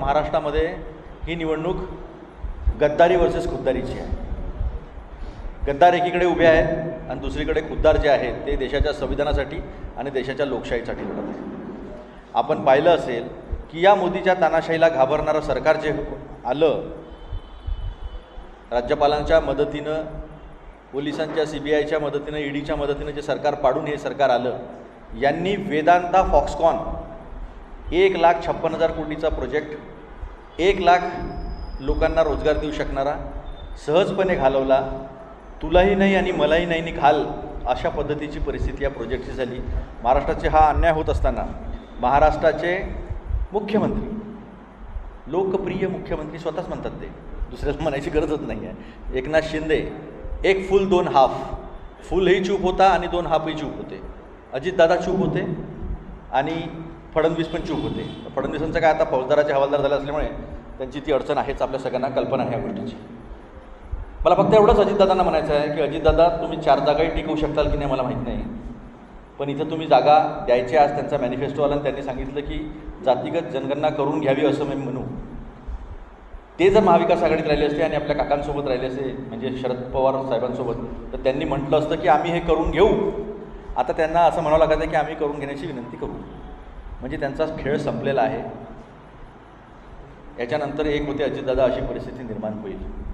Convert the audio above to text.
महाराष्ट्रामध्ये ही निवडणूक गद्दारी वर्सेस खुद्दारीची आहे. गद्दार एकीकडे उभे आहेत आणि दुसरीकडे खुद्दार जे आहेत ते देशाच्या संविधानासाठी आणि देशाच्या लोकशाहीसाठी लढत आहेत. आपण पाहिलं असेल की या मोदीच्या तानाशाहीला घाबरणारं सरकार जे हो- आलं राज्यपालांच्या मदतीनं पोलिसांच्या सी बी आयच्या मदतीनं ईडीच्या मदतीनं जे सरकार पाडून हे सरकार आलं यांनी वेदांता फॉक्सकॉन एक लाख छप्पन हजार कोटीचा प्रोजेक्ट एक लाख लोकांना रोजगार देऊ शकणारा सहजपणे घालवला तुलाही नाही आणि मलाही नाही नि घाल अशा पद्धतीची परिस्थिती या प्रोजेक्टची झाली. महाराष्ट्राचे हा अन्याय होत असताना महाराष्ट्राचे मुख्यमंत्री लोकप्रिय मुख्यमंत्री स्वतःच म्हणतात ते. दुसऱ्याला म्हणायची गरजच नाही आहे. एकनाथ शिंदे एक फुल दोन हाफ. फुलही चूप होता आणि दोन हाफही चूप होते. अजितदादा चूप होते आणि फडणवीस पण चूक होते. फडणवीसांचं काय आता फौजदाराचे हवालदार झाले असल्यामुळे त्यांची ती अडचण आहेच आपल्या सगळ्यांना कल्पना आहे या गोष्टीची. मला फक्त एवढंच अजितदादांना म्हणायचं आहे की अजितदादा तुम्ही चार जागाही टिकवू शकताल की नाही मला माहीत नाही. पण इथं तुम्ही जागा द्यायची आज त्यांचा मॅनिफेस्टो आला आणि त्यांनी सांगितलं की जातीगत जनगणना करून घ्यावी असं मी म्हणू. ते जर महाविकास आघाडीत राहिले असते आणि आपल्या काकांसोबत राहिले असते म्हणजे शरद पवार साहेबांसोबत तर त्यांनी म्हटलं असतं की आम्ही हे करून घेऊ. आता त्यांना असं म्हणावं लागत आहे की आम्ही करून घेण्याची विनंती करू. म्हणजे त्यांचा खेळ संपलेला आहे. याच्यानंतर एक होते अजितदादा अशी परिस्थिती निर्माण होईल.